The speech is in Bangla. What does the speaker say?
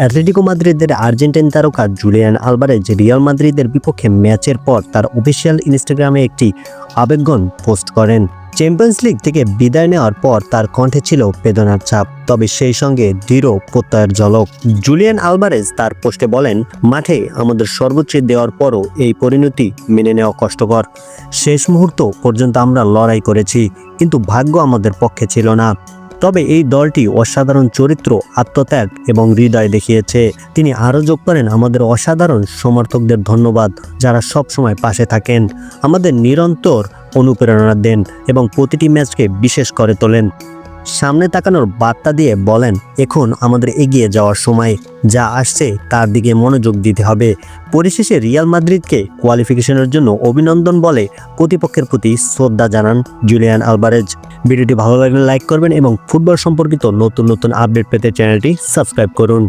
অ্যাটলেটিকো মাদ্রিদের আর্জেন্টাইন তারকা জুলিয়ান আলবারেজ রিয়াল মাদ্রিদের বিপক্ষে ম্যাচের পর তার অফিসিয়াল ইনস্টাগ্রামে একটি আবেগন পোস্ট করেন। চ্যাম্পিয়ন্স লিগ থেকে বিদায় নেওয়ার পর তার কণ্ঠে ছিল বেদনার ছাপ, তবে সেই সঙ্গে দৃঢ় প্রত্যয়ের ঝলক। জুলিয়ান আলবারেজ তার পোস্টে বলেন, মাঠে আমাদের সর্বোচ্চ দেওয়ার পরও এই পরিণতি মেনে নেওয়া কষ্টকর। শেষ মুহূর্ত পর্যন্ত আমরা লড়াই করেছি, কিন্তু ভাগ্য আমাদের পক্ষে ছিল না। তবে এই দলটি অসাধারণ চরিত্র, আত্মত্যাগ এবং হৃদয় দেখিয়েছে। তিনি আরও যোগ করেন, আমাদের অসাধারণ সমর্থকদের ধন্যবাদ যারা সব সময় পাশে থাকেন। আমাদের নিরন্তর অনুপ্রেরণা দেন এবং প্রতিটি ম্যাচকে বিশেষ করে তোলেন। সামনে তাকানোর বার্তা দিয়ে বলেন, এখন আমাদের এগিয়ে যাওয়ার সময়। যা আসছে তার দিকে মনোযোগ দিতে হবে। পরিশেষে রিয়াল মাদ্রিদকে কোয়ালিফিকেশনের জন্য অভিনন্দন বলে প্রতিপক্ষের প্রতি শ্রদ্ধা জানান জুলিয়ান আলবারেজ ভিডিওটি ভালো লাগলে লাইক করবেন এবং ফুটবল সম্পর্কিত নতুন নতুন আপডেট পেতে চ্যানেলটি সাবস্ক্রাইব করুন।